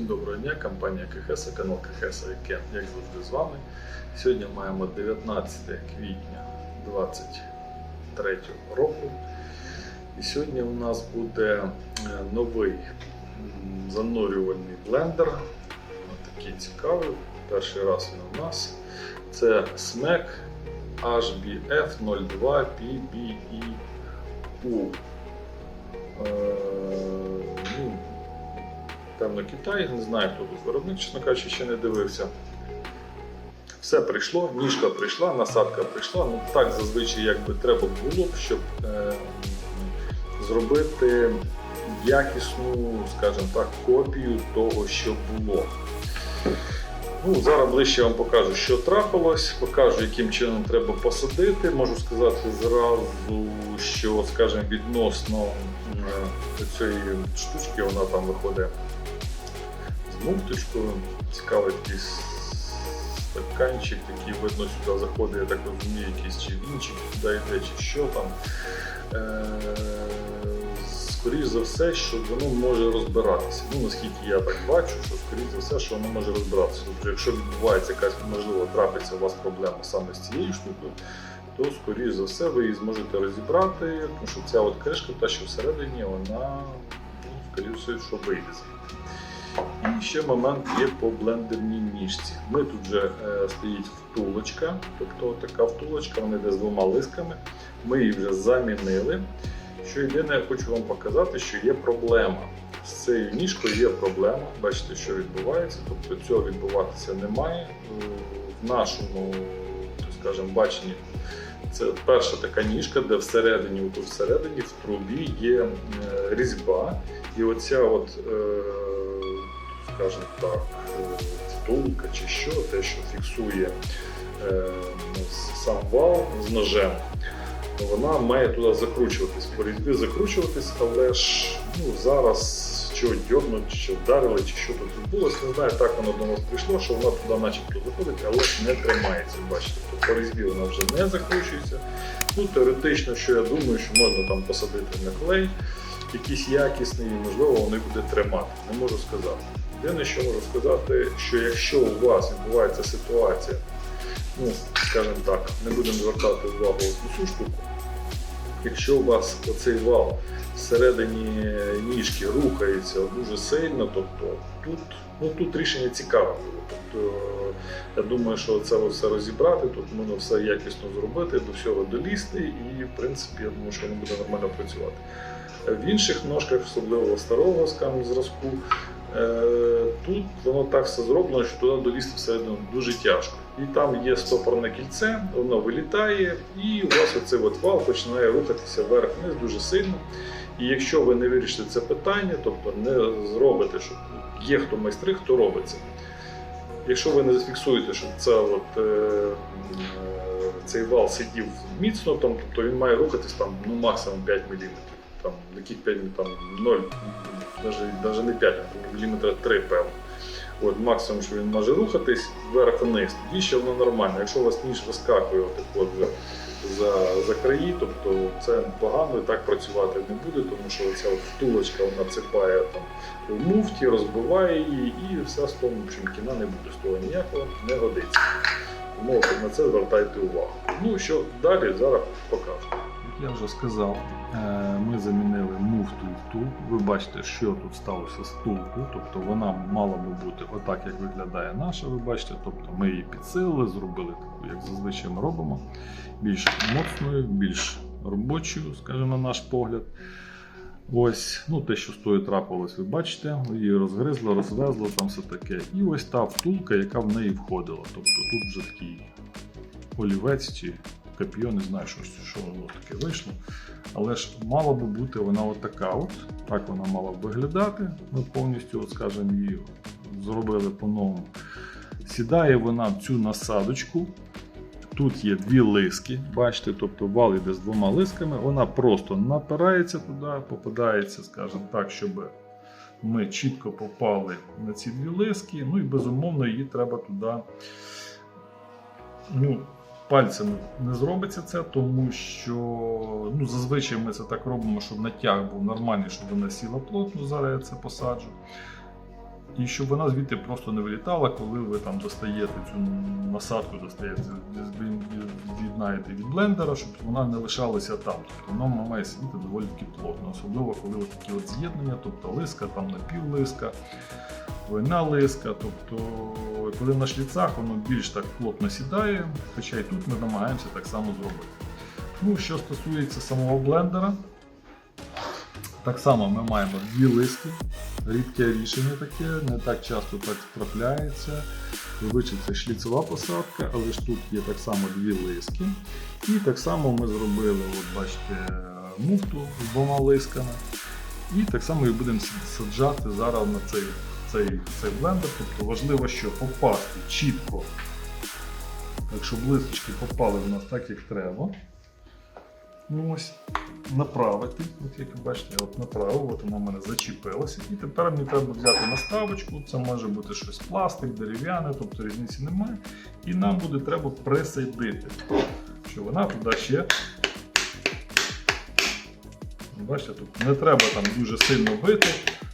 Всім доброго дня, компанія КХС, канал КХС Weekend, як завжди з вами. Сьогодні маємо 19 квітня 2023 року. І сьогодні у нас буде е, новий занурювальний блендер. Такий цікавий. Перший раз він у нас. Це SMAC HBF02 PBEU. Е, ну, Певно, Китай, не знаю, хто тут виробник, чесно кажучи, ще не дивився. Все прийшло, ніжка прийшла, насадка прийшла. Ну так зазвичай якби треба було щоб е, зробити якісну, скажімо так, копію того, що було. Ну, зараз ближче вам покажу, що трапилось, покажу, яким чином треба посадити. Можу сказати зразу, що, скажімо, відносно е, цієї штучки, вона там виходить з. Цікавий такий стаканчик, такий видно сюди заходить, я так розумію, якийсь чи вінчик туди йде, чи що там. Е, Скоріше за все, що воно може розбиратися. Ну, наскільки я так бачу, що скоріш за все, що воно може розбиратися. Тобто, якщо відбувається якась, можливо, трапиться у вас проблема саме з цією штукою, то скоріш за все ви її зможете розібрати, тому що ця от кришка, та що всередині, вона, ну, скоріше все, що вийде звідти. І ще момент є по блендерній ніжці. Ми тут вже е, стоїть втулочка, тобто така втулочка, вона йде з двома лисками. Ми її вже замінили. Що єдине, я хочу вам показати, що є проблема. З цією ніжкою є проблема. Бачите, що відбувається. Тобто цього відбуватися не має. Е, В нашому, так скажемо, баченні це перша така ніжка, де всередині, всередині в трубі є е, різьба. І оця от, скажімо так, е, втулка чи що, те, що фіксує е, сам вал з ножем, вона має туди закручуватись, по різьбі закручуватись, але ж ну, зараз що дьорнуть, чи вдарили, чи що тут відбулося, не знаю, так воно до нас прийшло, що вона туди начебто заходить, але не тримається. Бачите, тобто по різьбі вона вже не закручується. Ну, теоретично, що я думаю, що можна там посадити на клей, якийсь якісний, можливо, вони буде тримати. Не можу сказати. Єдине, що можу сказати, що якщо у вас відбувається ситуація, ну, скажімо так, не будемо звертати увагу на цю штуку, якщо у вас оцей вал всередині ніжки рухається дуже сильно, тобто тут, ну, тут рішення цікаве було. Тобто, я думаю, що це все розібрати, тут можна все якісно зробити, до всього долізти, і в принципі я думаю, що воно буде нормально працювати. В інших ножках, особливо старого скажімо, зразку, е, тут воно так все зроблено, що туди долізти всередину дуже тяжко. І там є стопорне кільце, воно вилітає, і у вас оцей от вал починає рухатися вверх-вниз дуже сильно. І якщо ви не вирішите це питання, тобто не зробите, що є хто майстри, хто робить це. Якщо ви не зафіксуєте, що це от, е, е, цей вал сидів міцно, там, тобто він має рухатись там, ну, максимум 5 мм. Там, яких 5 там 0, навіть, навіть не 5, мм 3, певно. От, максимум, що він може рухатись вверх-вниз, тоді ще воно нормально. Якщо у вас ніж вискакує отак от за, за краї, тобто це погано і так працювати не буде, тому що ця втулочка вона цепає там в муфті, розбиває її і все з в общем, кіна не буде з того ніякого, не годиться. Тому на це звертайте увагу. Ну що далі, зараз покажу. Я вже сказав, е, ми замінили муфту і втул. Ви бачите, що тут сталося з втулкою, тобто вона мала би бути отак, як виглядає наша, ви бачите, тобто ми її підсилили, зробили таку, як зазвичай ми робимо, більш моцною, більш робочою, скажімо, на наш погляд. Ось, ну те, що з тою трапилось, ви бачите, її розгризло, розвезло, там все таке. І ось та втулка, яка в неї входила. Тобто тут вже такий олівець чи коп'йо, не знаю, що, що воно таке вийшло. Але ж мала би бути вона от така от. Так вона мала б виглядати. Ми повністю, от, скажімо, її зробили по-новому. Сідає вона в цю насадочку. Тут є дві лиски, бачите, тобто вал йде з двома лисками, вона просто напирається туди, попадається, скажімо так, щоб ми чітко попали на ці дві лиски. Ну і безумовно її треба туди. Ну, пальцями не зробиться це, тому що ну, зазвичай ми це так робимо, щоб натяг був нормальний, щоб вона сіла плотно. Зараз я це посаджу. І щоб вона звідти просто не вилітала, коли ви там достаєте цю насадку, достаєте, від'єднаєте від блендера, щоб вона не лишалася там. Тобто вона має сидіти доволі таки плотно, особливо коли от такі от з'єднання, тобто лиска, там напівлиска, двойна лиска. Тобто, коли на шліцах воно більш так плотно сідає, хоча і тут ми намагаємося так само зробити. Ну, що стосується самого блендера, так само ми маємо дві лиски. Рідке рішення таке, не так часто так трапляється. Зазвичай це шліцева посадка, але ж тут є так само дві лиски. І так само ми зробили, от бачите, муфту з двома лисками. І так само і будемо саджати зараз на цей, цей, цей блендер. Тобто важливо, що попасти чітко, так щоб листочки попали в нас так, як треба. Ось, направити. От як ви бачите, я от направив, от воно в мене зачепилося. І тепер мені треба взяти наставочку. Це може бути щось пластик, дерев'яне, тобто різниці немає. І нам буде треба присадити, що вона туди ще. Бачите, тут не треба там дуже сильно бити.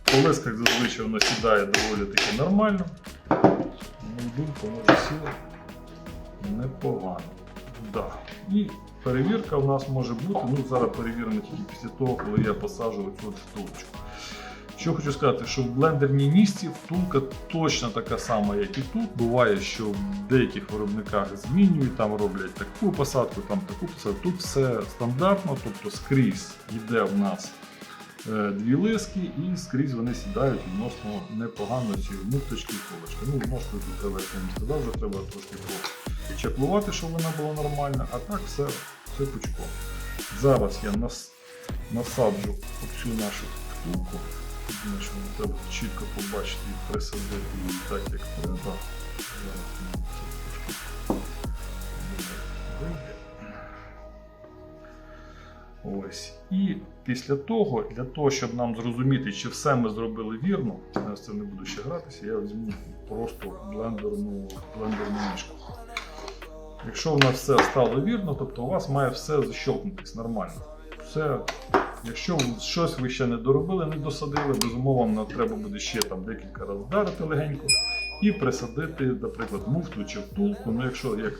По лисках зазвичай воно сідає доволі таки нормально. Ну, Думка може сіла непогано. Да. І перевірка в нас може бути. Ну, зараз перевіримо тільки після того, коли я посаджу цю от втулочку. Що хочу сказати, що в блендерній місці втулка точно така сама, як і тут. Буває, що в деяких виробниках змінюють, там роблять таку посадку, там таку посадку. Тут все стандартно, тобто скрізь йде в нас дві лиски і скрізь вони сідають відносно непогано ці муфточки і колочки. Ну, відносно тут треба, я не сказав, вже треба трошки чеклувати, щоб вона була нормальна, а так все, все пучком. Зараз я нас, насаджу оцю нашу втулку. Думаю, що треба чітко побачити і присадити її так, як треба. Ось. І після того, для того, щоб нам зрозуміти, чи все ми зробили вірно, я з цим не буду ще гратися, я візьму просто блендерну, блендерну мішку. Якщо у нас все стало вірно, тобто у вас має все защелкнутись нормально. Все, якщо щось ви ще не доробили, не досадили, безумовно, нам треба буде ще там декілька разів вдарити легенько і присадити, наприклад, муфту чи втулку. Ну, якщо як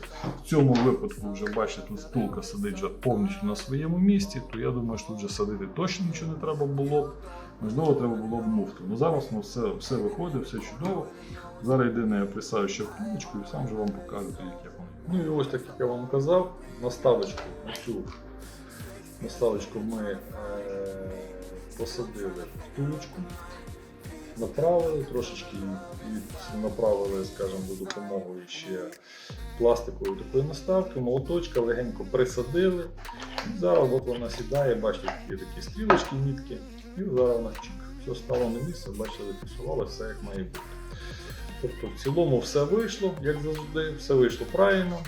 в цьому випадку вже бачите, тут втулка сидить вже повністю на своєму місці, то я думаю, що тут вже садити точно нічого не треба було б. Можливо, треба було б муфту. Ну зараз ну, все, все виходить, все чудово. Зараз єдине я присаю ще втулочку і сам вже вам покажу, як я вам. Ну і ось так, як я вам казав, наставочку на цю наставочку ми е, посадили в втулочку, направили, трошечки від, направили, скажімо, за допомогою ще пластикової такої наставки, молоточка легенько присадили. Зараз от вона сідає, бачите, є такі стрілочки, мітки, і зараз вона чик, все стало на місце, бачите, зафіксували все як має бути. Тобто в цілому все вийшло, як завжди, все вийшло правильно.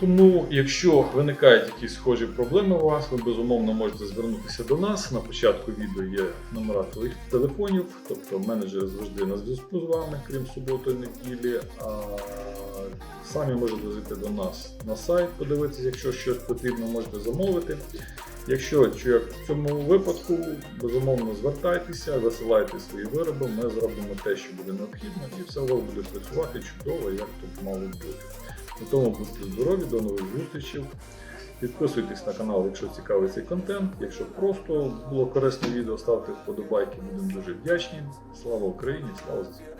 Тому, якщо виникають якісь схожі проблеми у вас, ви безумовно можете звернутися до нас. На початку відео є номера твоїх телефонів, тобто менеджери завжди на зв'язку з вами, крім суботи неділі. А самі можете зайти до нас на сайт, подивитися, якщо щось потрібно, можете замовити. Якщо чи як в цьому випадку, безумовно звертайтеся, висилайте свої вироби, ми зробимо те, що буде необхідно, і все у вас буде працювати чудово, як тут мало бути. На тому будьте здорові, до нових зустрічей. Підписуйтесь на канал, якщо цікавий цей контент. Якщо просто було корисне відео, ставте вподобайки, будемо дуже вдячні. Слава Україні, слава ЗСУ!